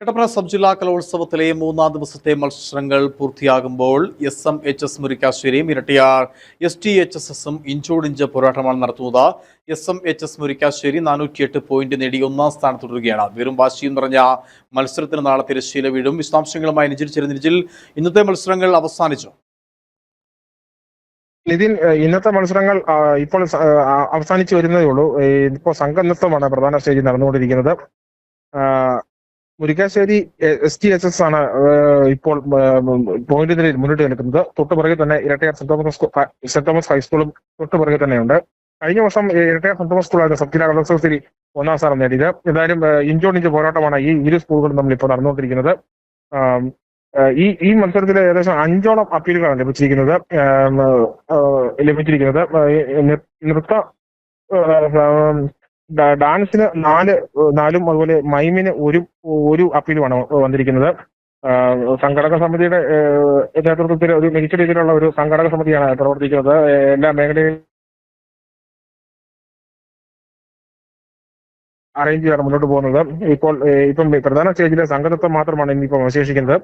Kattappana sub ജില്ലാ കലോത്സവത്തിലെ മൂന്നാം ദിവസത്തെ മത്സരങ്ങൾ പൂർത്തിയാകുമ്പോൾ S M H S മുരിക്കാശ്ശേരിയും Erattayar S T H S എസും ഇഞ്ചോടിഞ്ച് പോരാട്ടമാണ് നടത്തുന്നത്. S M H S Murickassery നാനൂറ്റിയെട്ട് point നേടി ഒന്നാം സ്ഥാനത്ത് തുടരുകയാണ്. വെറും വാശിയും നിറഞ്ഞ മത്സരത്തിന് നാളെ തിരശ്ശീല വീഴും. വിശദാംശങ്ങളുമായി നിജിൽ ഇന്നത്തെ മത്സരങ്ങൾ അവസാനിച്ചു. നിതിൻ ഇന്നത്തെ മത്സരങ്ങൾ ഇപ്പോൾ അവസാനിച്ചു വരുന്നതേ ഉള്ളൂ. ഇപ്പോൾ സംഘനൃത്തമാണ് പ്രധാന സ്റ്റേജിൽ നടന്നുകൊണ്ടിരിക്കുന്നത്. Murickassery S T H S ആണ് ഇപ്പോൾ പോയിന്റ് നിലയിൽ മുന്നിട്ട് നിൽക്കുന്നത്. തൊട്ട് പുറകെ തന്നെ Erattayar saint Thomas saint Thomas ഹൈസ്കൂളും തൊട്ട് പുറകെ തന്നെയുണ്ട്. കഴിഞ്ഞ വർഷം ഇരട്ടയാർ സെന്റ് തോമസ് സ്കൂളായിരുന്നു സബ് ജില്ലാ കലോത്സവത്തിൽ ഒന്നാം സ്ഥാനം നേടിയത്. എന്തായാലും ഇഞ്ചോടിഞ്ച് പോരാട്ടമാണ് ഈ ഇരു സ്കൂളുകളും നമ്മൾ ഇപ്പോൾ നടന്നുകൊണ്ടിരിക്കുന്നത്. ഈ ഈ മത്സരത്തിൽ ഏകദേശം അഞ്ചോളം അപ്പീലുകളാണ് ലഭിച്ചിരിക്കുന്നത്. ലഭിച്ചിരിക്കുന്നത്. നൃത്ത ഡാൻസിന് നാല് നാലും അതുപോലെ മൈമിന് ഒരു ഒരു അപ്പീലുമാണ് വന്നിരിക്കുന്നത്. സംഘടക സമിതിയുടെ നേതൃത്വത്തിൽ ഒരു മികച്ച രീതിയിലുള്ള ഒരു സംഘടക സമിതിയാണ് പ്രവർത്തിക്കുന്നത്. എല്ലാ മേഖലയിലും അറേഞ്ച് ചെയ്താണ് മുന്നോട്ട് പോകുന്നത്. ഇപ്പോൾ ഇപ്പം പ്രധാന സ്റ്റേജിലെ സംഘടത്വം മാത്രമാണ് ഇനിയിപ്പം അവശേഷിക്കുന്നത്.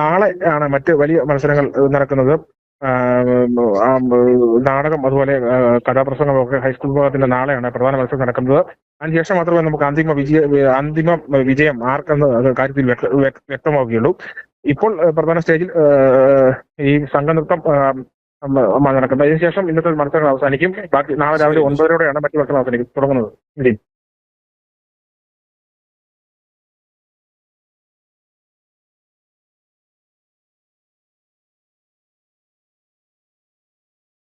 നാളെ ആണ് മറ്റ് വലിയ മത്സരങ്ങൾ നടക്കുന്നത്. നാടകം അതുപോലെ ആഹ് കഥാപ്രസംഗം ഒക്കെ ഹൈസ്കൂൾ വിഭാഗത്തിന്റെ നാളെയാണ് പ്രധാന മത്സരം നടക്കുന്നത്. അതിനുശേഷം മാത്രമേ നമുക്ക് അന്തിമ വിജയ അന്തിമ വിജയം ആർക്കെന്ന് കാര്യത്തിൽ വ്യക്ത- വ്യക്ത- വ്യക്തമാവുകയുള്ളൂ. ഇപ്പോൾ പ്രധാന സ്റ്റേജിൽ ഈ സംഘനൃത്തം നടക്കുന്നത്. അതിനുശേഷം ഇന്നത്തെ മത്സരങ്ങൾ അവസാനിക്കും. ബാക്കി നാളെ രാവിലെ ഒൻപതരോടെയാണ് മറ്റു മത്സരം അവസാനിക്കും തുടങ്ങുന്നത്.